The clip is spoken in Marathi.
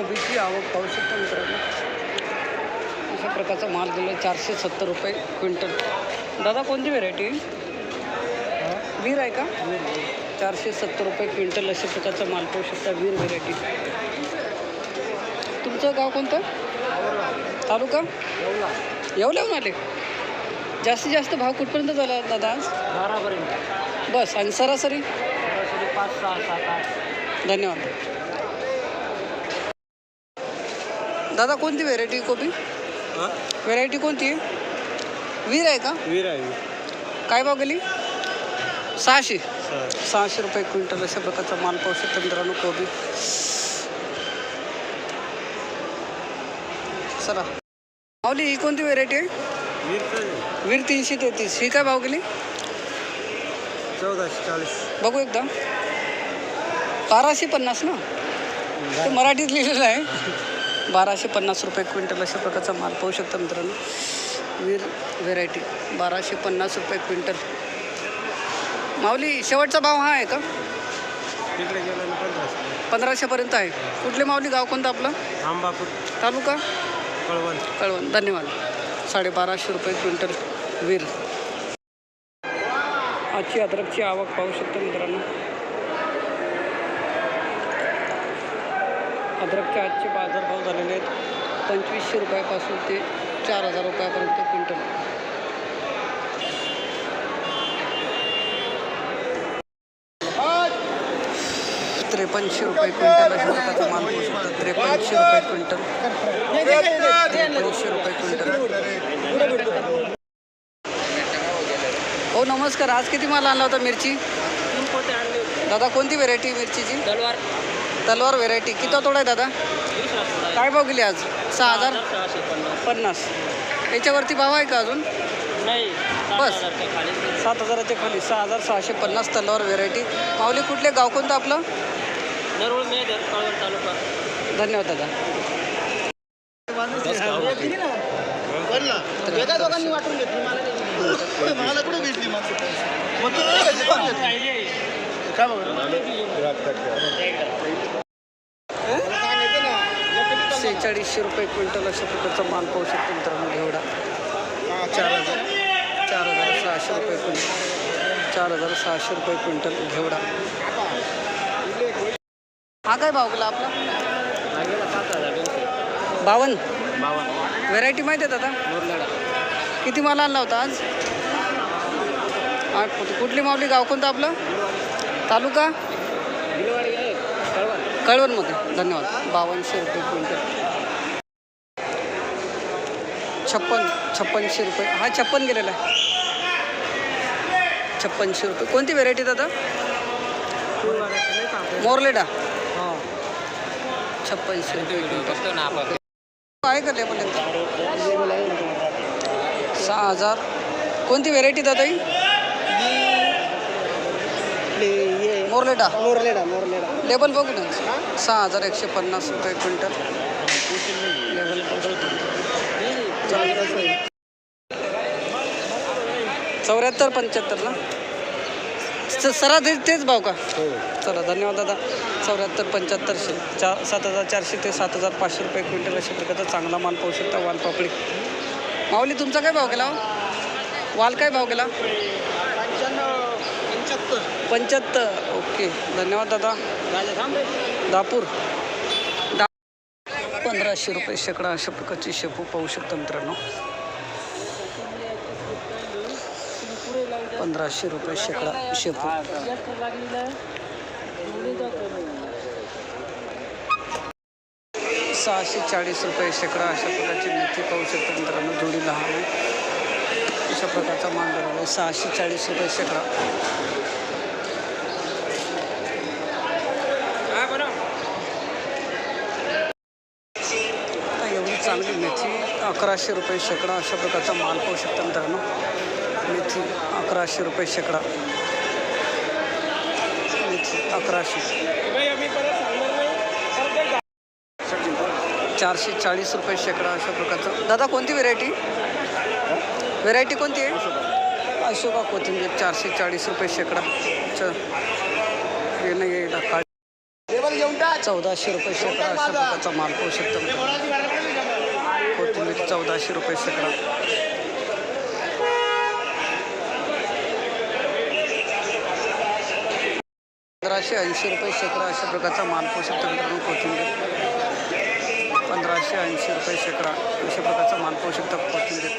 कोबीची आवक पाहू शकता मित्रांनो अशा प्रकारचा माल दिला चारशे सत्तर रुपये क्विंटल. दादा कोणती व्हेरायटी वीर आहे का? चारशे सत्तर रुपये क्विंटल अशा प्रकारचा माल पाहू शकता वीर व्हेरायटी तुमचं गाव कोणतं? तालुका? येवल्याहून आले. जास्तीत जास्त भाव कुठपर्यंत झाला दादा आज? बारापर्यंत. बस आणि सरासरी? सरासरी पाच सहा सात आठ. धन्यवाद. दादा कोणती व्हेरायटी कोबी? व्हेरायटी कोणती? आहे वीर आहे का? वीर आहे काय भाव गेली? सहाशे. सहाशे. रुपये क्विंटल अशा प्रकारचा माल पाहू शकतो मित्रांनो कोबी. चला. माऊली ही कोणती व्हेरायटी आहे? वीर वीर तीनशे तेहतीस. ही काय भाव गेली? चौदाशे चाळीस. बघू एकदा. बाराशे पन्नास ना? ते मराठीत लिहिलेलं आहे. बाराशे पन्नास रुपये क्विंटल अशा प्रकारचा माल पाहू शकता मित्रांनो. वीर व्हेरायटी. बाराशे पन्नास रुपये क्विंटल. माऊली शेवटचा भाव हा आहे का? पंधराशेपर्यंत आहे. कुठले माऊली? गाव कोणतं आपलं? आंबापूर. तालुका? कळवण. कळवण. धन्यवाद. साडेबाराशे रुपये क्विंटल वीर. आजची अद्रकची आवक पाहू शकतो मित्रांनो. अद्रकचे आजचे बाजारभाव झालेले आहेत. पंचवीसशे रुपयापासून ते चार हजार रुपयापर्यंत क्विंटल. त्रेपन्नशे रुपये क्विंटल अशा प्रकारचा माल शकता. त्रेपन्नशे रुपये क्विंटल. त्रेपन्नशे रुपये क्विंटल. हो नमस्कार. आज किती माल आणला होता मिरची? दादा कोणती व्हेरायटी मिरचीची? तलवार व्हेरायटी किती तोडा आहे दादा? काय भाव गेली आज? सहा हजार? पन्नास. याच्यावरती भाव आहे का अजून? नाही बस. सात हजाराच्या खाली. सहा हजार सहाशे पन्नास तलवार व्हेरायटी माऊली कुठले? गाव कोणतं आपलं? धन्यवाद दादा. वाटून घेतली. मला कुठे भेटली? शेहेचाळीसशे रुपये क्विंटल अशा प्रकारचा माल पाहू शकतो मित्रांनो घेवडा चार हजार. चार हजार सहाशे रुपये क्विंटल. चार हजार सहाशे रुपये क्विंटल घेवडा. हा काय भाव गेला आपला? बावन्न. बावन्न व्हेरायटी माहिती आहे दादा? किती माल आणला होता आज? आठ कुठली माऊली गाव कोणतं आपलं? तालुका? कळवणमध्ये. धन्यवाद. बावनशे रुपये क्विंटल. छप्पन छप्पनशे रुपये. हा छप्पन गेलेला आहे. छप्पनशे रुपये. कोणती व्हेरायटी दादा? मोरलेडा. छप्पनशे रुपये आहे का लेबल सहा हजार. कोणती व्हेरायटी दादा ही? मोरलेडा? मोरलेडा मोरलेडा. लेबल बघू ना. सहा हजार एकशे पन्नास रुपये क्विंटल. लेबल चौऱ्याहत्तर पंच्याहत्तर ना सरा ते तेच भाव का? चला धन्यवाद दादा. चौऱ्याहत्तर पंच्याहत्तरशे चार सात हजार चारशे ते सात हजार पाचशे रुपये क्विंटल अशा प्रकारचा चांगला माल पाहू शकता वालपापडी माऊली तुमचा काय भाव गेला हो? वाल काय भाव गेला? पंच्याहत्तर. ओके. धन्यवाद दादा. दापूर. दा पंधराशे रुपये शेकडा अशा प्रकारची शेपू पाहू शकता मित्रांनो. पंधराशे रुपये शेकडा शेपू सहाशे चाळीस रुपये शेकडा अशा प्रकारची मेथी पाहू शकता मित्रांनो जोडी लहान आहे. अशा प्रकारचा माल झालेला आहे. सहाशे चाळीस रुपये शेकडा. एवढी चांगली मेथी अकराशे रुपये शेकडा अशा प्रकारचा माल पाहू शकता मित्रांनो. मेथी अकराशे रुपये शेकडा. मेथी अकराशे. चारशे चाळीस रुपये शेकडा अशा प्रकारचं. दादा कोणती व्हेरायटी व्हेरायटी कोणती आहे? अशोका कोथिंबीर चारशे चाळीस रुपये शेकडा. च चौदाशे रुपये शेकडा अशा प्रकारचा माल पाहू शकता कोथिंबीर चौदाशे रुपये शेकडा. पंधराशे ऐंशी रुपये शेकडा अशा प्रकारचा माल पाहू शकतो मित्रांनो कोथिंबीर. पंधराशे ऐंशी रुपये शेकडा अशा प्रकारचा माल पाहू शकतो कोथिंबीर.